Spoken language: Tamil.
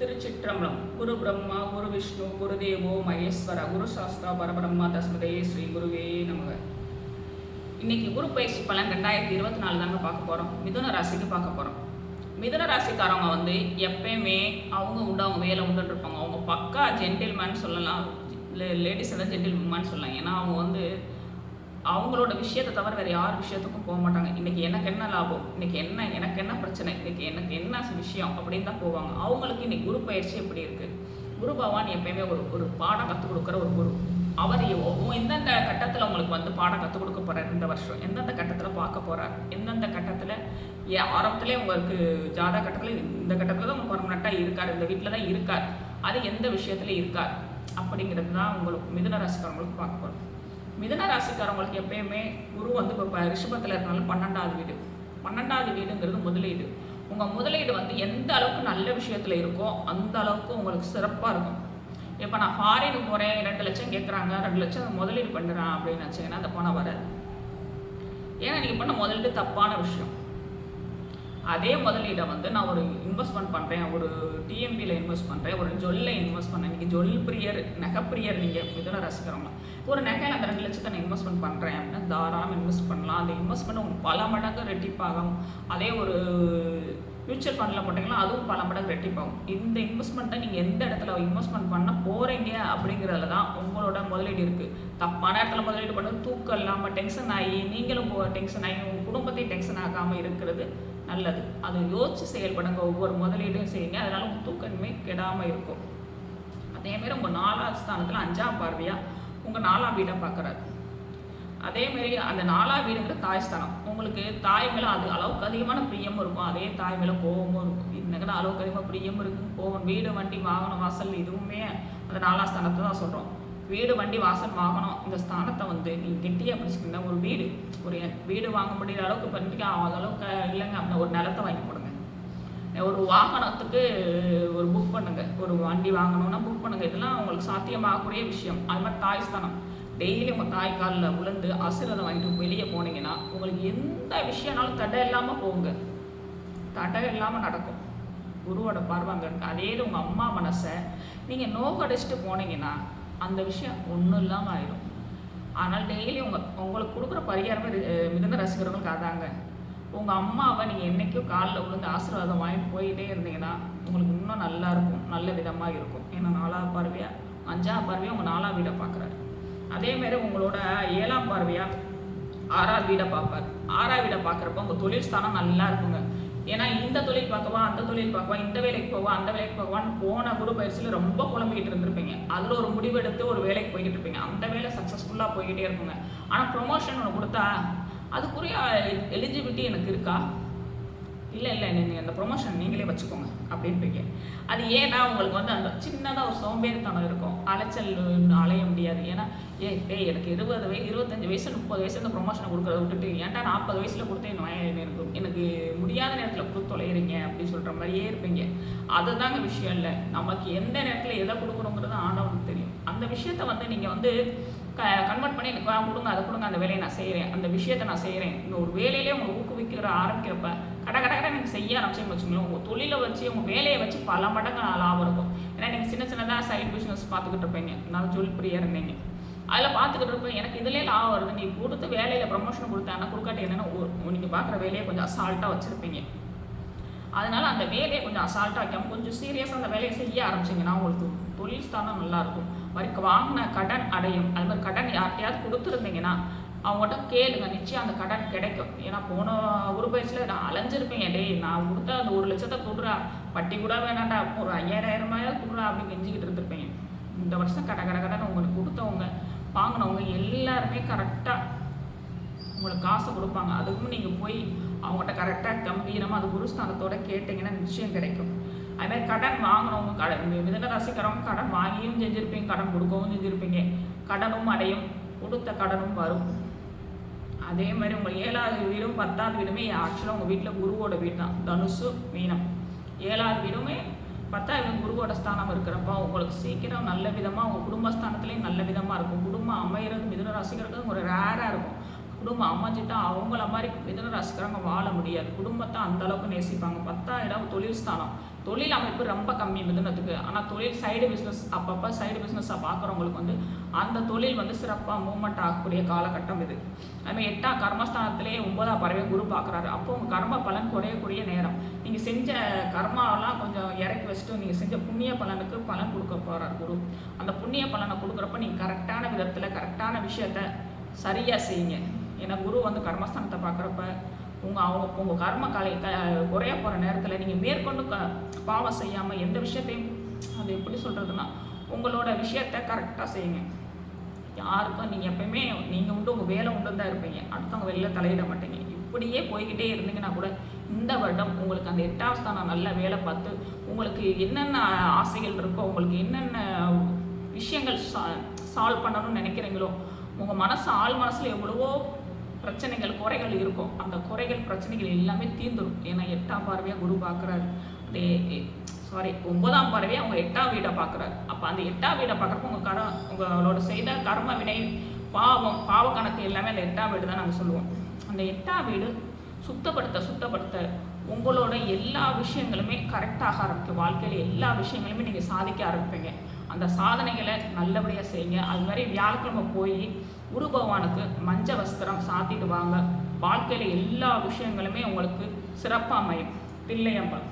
திருச்சிற்றம்பலம். குரு பிரம்மா குரு விஷ்ணு குரு தேவோ மகேஸ்வர குரு சாஸ்திரா பரபிரம்மா தஸ்மதே ஸ்ரீ குருவே நமக. இன்னைக்கு குரு பயிற்சி பலன் ரெண்டாயிரத்தி இருபத்தி நாலு தாங்க பார்க்க போகிறோம் மிதுன ராசிக்கு பார்க்க போகிறோம் மிதுன ராசிக்காரவங்க வந்து எப்பயுமே அவங்க உண்டு அவங்க வேலை உண்டுன்னு இருப்பாங்க. அவங்க பக்கா ஜென்டில்மேன் சொல்லலாம். லேடிஸ் தான் ஜென்டில்மேன் சொல்லலாம் ஏன்னா அவங்க வந்து அவங்களோட விஷயத்தை தவிர வேறு யார் விஷயத்துக்கும் போக மாட்டாங்க. இன்றைக்கி எனக்கு என்ன லாபம்? இன்றைக்கி என்ன எனக்கு என்ன பிரச்சனை? இன்றைக்கி எனக்கு என்ன விஷயம்? அப்படின்னு தான் போவாங்க. அவங்களுக்கு இன்றைக்கி குரு பயிற்சி எப்படி இருக்குது குரு பகவான் எப்பயுமே ஒரு ஒரு பாடம் கற்றுக் கொடுக்குற ஒரு குரு. அவர் எந்தெந்த கட்டத்தில் உங்களுக்கு வந்து பாடம் கற்றுக் கொடுக்க போகிறார் இந்த வருஷம்? எந்தெந்த கட்டத்தில் பார்க்க போகிறார் எந்தெந்த கட்டத்தில் ஆரம்பத்துலேயே உங்களுக்கு ஜாதக கட்டத்தில் இந்த கட்டத்தில் தான் உங்கள் பர்மனெண்ட்டாக இருக்கார். இந்த வீட்டில் தான் இருக்கார். அது எந்த விஷயத்துல இருக்கார்? அப்படிங்கிறது தான் உங்களுக்கு மிதுன ராசிக்காரங்களுக்கு பார்க்க போகிறோம் மிதுன ராசிக்காரவங்களுக்கு எப்பயுமே குரு வந்து இப்போ ரிஷபத்தில் இருக்கனால பன்னெண்டாவது வீடு. பன்னெண்டாவது வீடுங்கிறது முதலீடு. உங்கள் முதலீடு வந்து எந்த அளவுக்கு நல்ல விஷயத்தில் இருக்கோ அந்த அளவுக்கு உங்களுக்கு சிறப்பாக இருக்கும். இப்போ நான் ஃபாரின் போகிறேன் ரெண்டு லட்சம் கேட்குறாங்க ரெண்டு லட்சம் முதலீடு பண்ணுறேன் அப்படின்னு நினச்சிங்கன்னா அந்த பணம் வராது. ஏன்னா நீங்கள் பண்ண முதலீடு தப்பான விஷயம். அதே முதலீடை வந்து நான் ஒரு இன்வெஸ்ட்மெண்ட் பண்ணுறேன் ஒரு டிஎம்பியில் இன்வெஸ்ட் பண்ணுறேன் ஒரு ஜொல்லில் இன்வெஸ்ட் பண்ணேன் நீங்கள் ஜொல் பிரியர் நகைப்பிரியர் நீங்கள் மிதுன ரசிக்கிறவங்க ஒரு நகையில் அந்த ரெண்டு லட்சத்தை நான் இன்வெஸ்ட்மெண்ட் பண்ணுறேன் அப்படின்னா தாராளம் இன்வெஸ்ட் பண்ணலாம். அந்த இன்வெஸ்ட்மெண்ட் உங்களுக்கு பல மடங்கு ரெட்டிப்பாகும். அதே ஒரு மியூச்சுவல் ஃபண்டில் போட்டிங்கன்னா அதுவும் பல மடங்கு ரெட்டிப்பாகும். இந்த இன்வெஸ்ட்மெண்ட்டை நீங்கள் எந்த இடத்துல இன்வெஸ்ட்மெண்ட் பண்ண போகிறீங்க அப்படிங்கிறதுல தான் உங்களோட முதலீடு இருக்குது தப்பான இடத்துல முதலீடு பண்ண தூக்கம் இல்லாமல் டென்ஷன் ஆகி நீங்களும் டென்ஷன் ஆகி உங்கள் குடும்பத்தையும் டென்ஷன் ஆகாமல் இருக்கிறது நல்லது. அதை யோசிச்சு செயல்படுங்க. ஒவ்வொரு முதலீடும் செய்யுங்க. அதனால உங்கள் தூக்கமே கெடாமல் இருக்கும். அதேமாரி உங்கள் நாலாவது ஸ்தானத்தில் அஞ்சாம் பார்வையாக உங்கள் நாலாம் வீடை பார்க்குறாரு அதேமாரி அந்த நாலாம் வீடுங்கிற தாய்ஸ்தானம் உங்களுக்கு தாய் மேலே அது அளவுக்கு அதிகமான பிரியமும் இருக்கும். அதே தாய் மேலே கோபமும் இருக்கும். இன்னைக்கு அளவுக்கு அதிகமாக பிரியமும் இருக்கும் கோபம். வீடு வண்டி வாகனம் வாசல் இதுவுமே அந்த நாலாம் ஸ்தானத்தை தான் சொல்கிறோம் வீடு வண்டி வாசல் வாகனம் இந்த ஸ்தானத்தை வந்து நீங்கள் கெட்டியாக பிடிச்சிக்கிட்டா ஒரு வீடு ஒரு வீடு வாங்க முடியாத அளவுக்கு பண்ணிட்டு ஆகாத அளவுக்கு இல்லைங்க. அப்படின்னா ஒரு நிலத்தை வாங்கி போடுங்க. ஒரு வாகனத்துக்கு ஒரு புக் பண்ணுங்க. ஒரு வண்டி வாங்கணும்னா புக் பண்ணுங்க. இதெல்லாம் உங்களுக்கு சாத்தியமாகக்கூடிய விஷயம். அது மாதிரி தாய் ஸ்தானம். டெய்லி உங்கள் தாய் காலில் விழுந்து ஆசீர்வாதம் வாங்கிட்டு வெளியே போனீங்கன்னா உங்களுக்கு எந்த விஷயம்னாலும் தடை இல்லாமல் போங்க. தடை இல்லாமல் நடக்கும். குருவோட பார்வை அங்கே இருக்கு. அதே இது உங்கள் அம்மா மனசை நீங்கள் நோக்கடிச்சுட்டு போனீங்கன்னா அந்த விஷயம் ஒன்றும் இல்லாமல் ஆயிடும் ஆனால் டெய்லி உங்கள் உங்களுக்கு கொடுக்குற பரிகாரமே மிகுந்த ரசிகர்களுக்கு அதாங்க. உங்கள் அம்மாவை நீங்கள் என்றைக்கும் காலில் விழுந்து ஆசீர்வாதம் வாங்கிட்டு போயிட்டே இருந்தீங்கன்னா உங்களுக்கு இன்னும் நல்லா இருக்கும். நல்ல விதமாக இருக்கும். ஏன்னா நாலாவது பார்வையாக அஞ்சாவது பார்வையாக உங்கள் நாலாவது வீடை பார்க்குறாரு. அதேமாரி உங்களோட ஏழாம் பார்வையாக ஆறாவது வீடை பார்ப்பார். ஆறாவது வீடை பார்க்குறப்ப உங்கள் தொழில் ஸ்தானம் நல்லா இருக்குங்க. ஏன்னா இந்த தொழில் பார்க்கவா அந்த தொழில் பார்க்கவா இந்த வேலைக்கு போவா அந்த வேலைக்கு போவான்னு போன குரு பயிற்சியில் ரொம்ப குழம்பிக்கிட்டு இருந்திருப்பீங்க. அதில் ஒரு முடிவெடுத்து ஒரு வேலைக்கு போய்கிட்டு இருப்பீங்க. அந்த வேலை சக்ஸஸ்ஃபுல்லாக போய்கிட்டே இருக்குங்க. ஆனால் ப்ரொமோஷன் ஒன்று கொடுத்தா அதுக்குரிய எலிஜிபிலிட்டி எனக்கு இருக்கா? இல்லை இல்லை நீங்கள் அந்த ப்ரொமோஷன் நீங்களே வச்சுக்கோங்க அப்படின்ட்டு அது ஏன்னா உங்களுக்கு வந்து அந்த சின்னதாக ஒரு சோம்பேறித்தனம் இருக்கும். அலைச்சல் அலைய முடியாது. ஏன்னா ஏ டேய் எனக்கு இருபது வயசு இருபத்தஞ்சு வயசு முப்பது வயசு இந்த ப்ரொமோஷனை கொடுக்குறத விட்டுட்டு ஏன்டா நாற்பது வயசில் கொடுத்து என்ன இருக்கும் எனக்கு முடியாத நேரத்தில் கொடுத்து தொலைகிறீங்க அப்படின்னு சொல்கிற மாதிரியே இருப்பீங்க. அதுதாங்க விஷயம் இல்லை. நமக்கு எந்த நேரத்தில் எதை கொடுக்கணுங்கிறது ஆண்டவனுக்கு தெரியும். அந்த விஷயத்த வந்து நீங்கள் வந்து கன்வெர்ட் பண்ணி எனக்கு கொடுங்க அதை கொடுங்க அந்த வேலையை நான் செய்கிறேன் அந்த விஷயத்தை நான் செய்கிறேன் இந்த ஒரு வேலையிலே உங்களை ஊக்குவிக்கிற ஆரம்பிக்கிறப்ப கட கட கடை நீங்கள் செய்ய ஆரம்பிச்சுன்னு வச்சுங்களேன் உங்கள் தொழிலை வச்சு உங்கள் வேலையை வச்சு பல மடங்கு லாபம் இருக்கும். ஏன்னா நீங்கள் சின்ன சின்னதாக சைட் பிஸ்னஸ் பார்த்துக்கிட்டு இருப்பீங்க. நான் ஜூல் பிரியாக இருந்தீங்க அதில் பார்த்துக்கிட்டு இருப்பேன் எனக்கு இதுலேயே லாபம் வருது. நீ கொடுத்து வேலையில் ப்ரொமோஷன் கொடுத்தாங்கன்னா கொடுக்காட்டி என்னென்னா நீங்கள் பார்க்குற வேலையை கொஞ்சம் அசால்ட்டாக வச்சுருப்பீங்க. அதனால் அந்த வேலையை கொஞ்சம் அசால்ட்டாக வைக்காமல் கொஞ்சம் சீரியஸாக அந்த வேலையை செய்ய ஆரம்பிச்சிங்கன்னா உங்களுக்கு தொழில் ஸ்தானம் நல்லாயிருக்கும் வரைக்கும் வாங்கின கடன் அடையும். அது மாதிரி கடன் யார்கிட்டயாவது கொடுத்துருந்தீங்கன்னா அவங்ககிட்ட கேளுங்க. நிச்சயம் அந்த கடன் கிடைக்கும். ஏன்னா போன ஒரு வயசில் நான் அலைஞ்சிருப்பேன். டேய் நான் கொடுத்த அந்த ஒரு லட்சத்தை கொடுறா. பட்டி கூட வேணாண்டா. ஒரு ஐயாயிரம் ரூபாயாவது கொடுறா அப்படின்னு கெஞ்சிக்கிட்டு இருந்திருப்பேன் இந்த வருஷம் கட கட கடன் உங்களுக்கு கொடுத்தவங்க வாங்கினவங்க எல்லாருமே கரெக்டாக உங்களுக்கு காசு கொடுப்பாங்க. அதுக்கும் நீங்கள் போய் அவங்ககிட்ட கரெக்டாக கம்பீரமாக அது குருஸ்தானத்தோட கேட்டிங்கன்னா நிச்சயம் கிடைக்கும். அதுமாதிரி கடன் வாங்கினவங்க கடன் மிதன ராசிக்காரவங்க கடன் வாங்கியும் செஞ்சுருப்பீங்க கடன் கொடுக்கவும் செஞ்சுருப்பீங்க. கடனும் அடையும் கொடுத்த கடனும் வரும். அதே மாதிரி உங்கள் ஏழாவது வீடும் பத்தாவது வீடுமே ஆக்சுவலாக உங்கள் வீட்டில் குருவோட வீடு தான். தனுசு மீனம். ஏழாவது வீடுமே பத்தாவது வீடு குருவோட ஸ்தானம் இருக்கிறப்போ உங்களுக்கு சீக்கிரம் நல்ல விதமாக உங்கள் குடும்பஸ்தானத்துலேயும் நல்ல விதமாக இருக்கும். குடும்பம் அமையிறது மிதுன ராசிக்கிறது ஒரு ரேராக இருக்கும். குடும்பம் அமைஞ்சிட்டா அவங்கள மாதிரி மிதன ரசிக்கிறவங்க வாழ முடியாது. குடும்பத்தை அந்த அளவுக்கு நேசிப்பாங்க. பத்தாம் இடம் தொழில் ஸ்தானம். தொழில் அமைப்பு ரொம்ப கம்மி மிதுனத்துக்கு. ஆனால் தொழில் சைடு பிஸ்னஸ் அப்பப்போ சைடு பிஸ்னஸாக பார்க்குறவங்களுக்கு வந்து அந்த தொழில் வந்து சிறப்பாக மூவ்மெண்ட் ஆகக்கூடிய காலகட்டம் இது. அதுமாதிரி எட்டாம் கர்மஸ்தானத்திலேயே ஒன்பதாம் பறவை குரு பார்க்குறாரு அப்போ உங்கள் கர்ம பலன் குறையக்கூடிய நேரம். நீங்கள் செஞ்ச கர்மாவெல்லாம் கொஞ்சம் இறக்கி வச்சுட்டு நீங்கள் செஞ்ச புண்ணிய பலனுக்கு பலன் கொடுக்க போகிறார் குரு. அந்த புண்ணிய பலனை கொடுக்குறப்ப நீங்கள் கரெக்டான விதத்தில் கரெக்டான விஷயத்த சரியாக செய்யுங்க. ஏன்னா குரு வந்து கர்மஸ்தானத்தை பார்க்குறப்ப உங்கள் அவங்க உங்கள் கர்ம கலை க குறைய போகிற நேரத்தில் நீங்கள் மேற்கொண்டு க பாவம் செய்யாமல் எந்த விஷயத்தையும் அது எப்படி சொல்கிறதுனா உங்களோட விஷயத்த கரெக்டாக செய்யுங்க. யாருக்கும் நீங்கள் எப்பயுமே நீங்கள் உண்டு உங்கள் வேலை உண்டு தான் இருப்பீங்க. அடுத்தவங்க வெளில தலையிட மாட்டீங்க. இப்படியே போய்கிட்டே இருந்தீங்கன்னா கூட இந்த வருடம் உங்களுக்கு அந்த எட்டாம் ஸ்தானம் நல்ல வேலை பார்த்து உங்களுக்கு என்னென்ன ஆசைகள் இருக்கோ உங்களுக்கு என்னென்ன விஷயங்கள் சா சால்வ் பண்ணணும்னு நினைக்கிறீங்களோ உங்கள் மனசு ஆள் மனசில் எவ்வளவோ பிரச்சனைகள் குறைகள் இருக்கும். அந்த குறைகள் பிரச்சனைகள் எல்லாமே தீர்ந்துடும் ஏன்னா எட்டாம் பார்வையாக குரு பார்க்குறாரு அதே சாரி ஒன்பதாம் பார்வையாக அவங்க எட்டாம் வீடை பார்க்குறாரு அப்போ அந்த எட்டாம் வீடை பார்க்குறப்ப உங்கள் கர உங்களோட செய்த கர்ம வினை பாவம் பாவ கணக்கு எல்லாமே அந்த எட்டாம் வீடு தான் நாங்கள் சொல்லுவோம். அந்த எட்டாம் வீடு சுத்தப்படுத்த சுத்தப்படுத்த உங்களோட எல்லா விஷயங்களுமே கரெக்டாக ஆரம்பிக்கும். வாழ்க்கையில் எல்லா விஷயங்களுமே நீங்கள் சாதிக்க ஆரம்பிப்பீங்க. அந்த சாதனைகளை நல்லபடியாக செய்யுங்க. அது மாதிரி வியாழக்கிழமை போய் குரு பகவானுக்கு மஞ்ச வஸ்திரம் சாத்திட்டு வாங்க. வாழ்க்கையில் எல்லா விஷயங்களுமே உங்களுக்கு சிறப்பாக அமையும். தில்லையம்பலம்